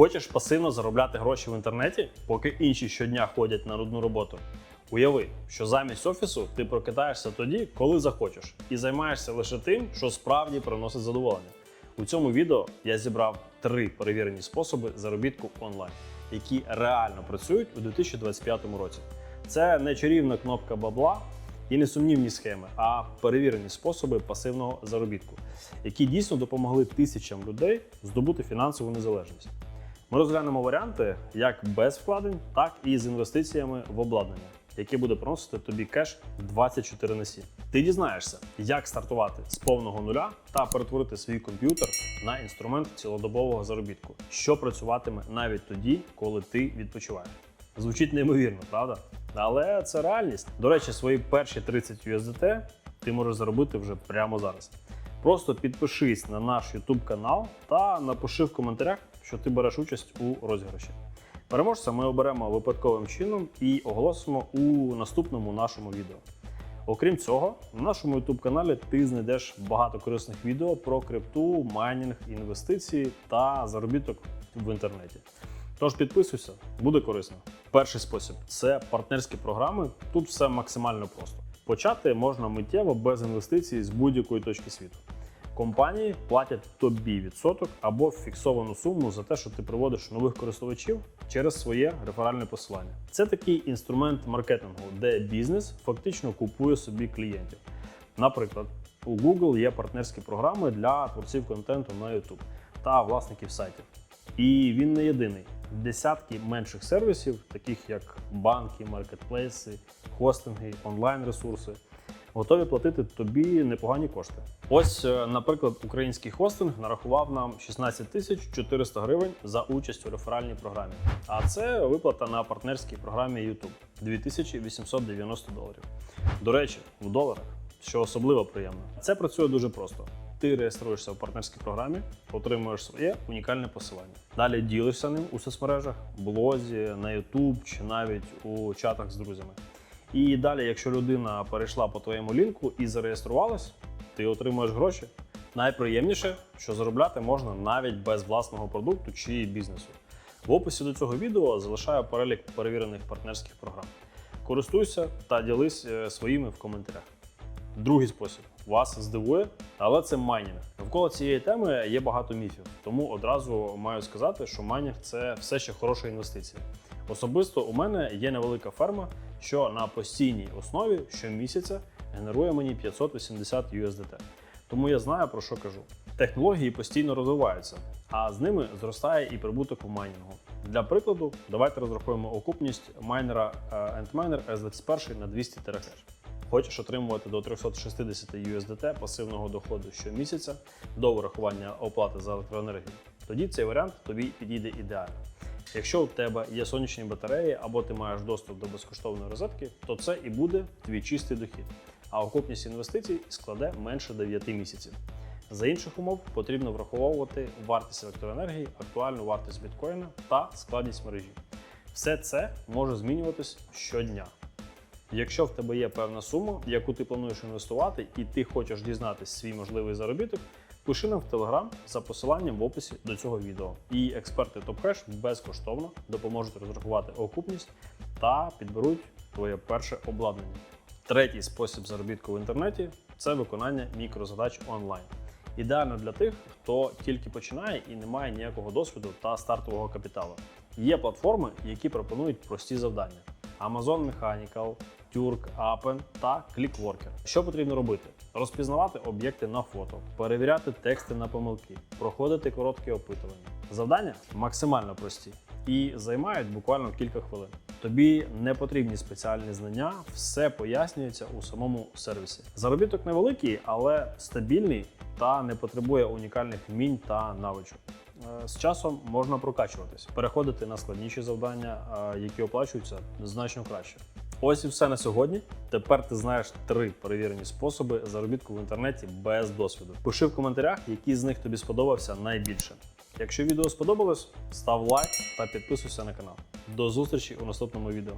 Хочеш пасивно заробляти гроші в інтернеті, поки інші щодня ходять на нудну роботу? Уяви, що замість офісу ти прокидаєшся тоді, коли захочеш, і займаєшся лише тим, що справді приносить задоволення. У цьому відео я зібрав три перевірені способи заробітку онлайн, які реально працюють у 2025 році. Це не чарівна кнопка бабла і не сумнівні схеми, а перевірені способи пасивного заробітку, які дійсно допомогли тисячам людей здобути фінансову незалежність. Ми розглянемо варіанти як без вкладень, так і з інвестиціями в обладнання, яке буде приносити тобі кеш 24 на 7. Ти дізнаєшся, як стартувати з повного нуля та перетворити свій комп'ютер на інструмент цілодобового заробітку, що працюватиме навіть тоді, коли ти відпочиваєш. Звучить неймовірно, правда? Але це реальність. До речі, свої перші 30 USDT ти можеш заробити вже прямо зараз. Просто підпишись на наш YouTube канал та напиши в коментарях, що ти береш участь у розіграші. Переможця ми оберемо випадковим чином і оголосимо у наступному нашому відео. Окрім цього, на нашому YouTube каналі ти знайдеш багато корисних відео про крипту, майнінг, інвестиції та заробіток в інтернеті. Тож підписуйся, буде корисно. Перший спосіб це партнерські програми. Тут все максимально просто. Почати можна миттєво без інвестицій з будь-якої точки світу. Компанії платять тобі відсоток або фіксовану суму за те, що ти приводиш нових користувачів через своє реферальне посилання. Це такий інструмент маркетингу, де бізнес фактично купує собі клієнтів. Наприклад, у Google є партнерські програми для творців контенту на YouTube та власників сайтів. І він не єдиний. Десятки менших сервісів, таких як банки, маркетплейси, хостинги, онлайн-ресурси, готові платити тобі непогані кошти. Ось, е, наприклад, український хостинг нарахував нам 16 тисяч 400 гривень за участь у реферальній програмі. А це виплата на партнерській програмі YouTube 2890 доларів. До речі, в доларах, що особливо приємно. Це працює дуже просто. Ти реєструєшся в партнерській програмі, отримуєш своє унікальне посилання. Далі ділишся ним у соцмережах, блозі, на YouTube чи навіть у чатах з друзями. І далі, якщо людина перейшла по твоєму лінку і зареєструвалась, ти отримуєш гроші. Найприємніше, що заробляти можна навіть без власного продукту чи бізнесу. В описі до цього відео залишаю перелік перевірених партнерських програм. Користуйся та ділись е, своїми в коментарях. Другий спосіб вас здивує, але це майнінг. Навколо цієї теми є багато міфів, тому одразу маю сказати, що майнінг це все ще хороша інвестиція. Особисто у мене є невелика ферма, що на постійній основі щомісяця генерує мені 580 USDT. Тому я знаю про що кажу. Технології постійно розвиваються, а з ними зростає і прибуток у майнінгу. Для прикладу, давайте розрахуємо окупність майнера е, Antminer S21 на 200 терахеш. Хочеш отримувати до 360 USDT пасивного доходу щомісяця до вирахування оплати за електроенергію, тоді цей варіант тобі підійде ідеально. Якщо у тебе є сонячні батареї або ти маєш доступ до безкоштовної розетки, то це і буде твій чистий дохід. А окупність інвестицій складе менше 9 місяців. За інших умов потрібно враховувати вартість електроенергії, актуальну вартість біткоїна та складність мережі. Все це може змінюватись щодня. Якщо в тебе є певна сума, яку ти плануєш інвестувати, і ти хочеш дізнатися свій можливий заробіток, пиши нам в Телеграм за посиланням в описі до цього відео. І експерти TopCash безкоштовно допоможуть розрахувати окупність та підберуть твоє перше обладнання. Третій спосіб заробітку в інтернеті це виконання мікрозадач онлайн. Ідеально для тих, хто тільки починає і не має ніякого досвіду та стартового капіталу. Є платформи, які пропонують прості завдання: Amazon Mechanical, Turk, Appen та ClickWorker. Що потрібно робити? Розпізнавати об'єкти на фото, перевіряти тексти на помилки, проходити короткі опитування. Завдання максимально прості і займають буквально кілька хвилин. Тобі не потрібні спеціальні знання, все пояснюється у самому сервісі. Заробіток невеликий, але стабільний та не потребує унікальних вмінь та навичок. Е, З часом можна прокачуватись, переходити на складніші завдання, е, які оплачуються значно краще. Ось і все на сьогодні. Тепер ти знаєш три перевірені способи заробітку в інтернеті без досвіду. Пиши в коментарях, який з них тобі сподобався найбільше. Якщо відео сподобалось, став лайк та підписуйся на канал. До зустрічі у наступному відео.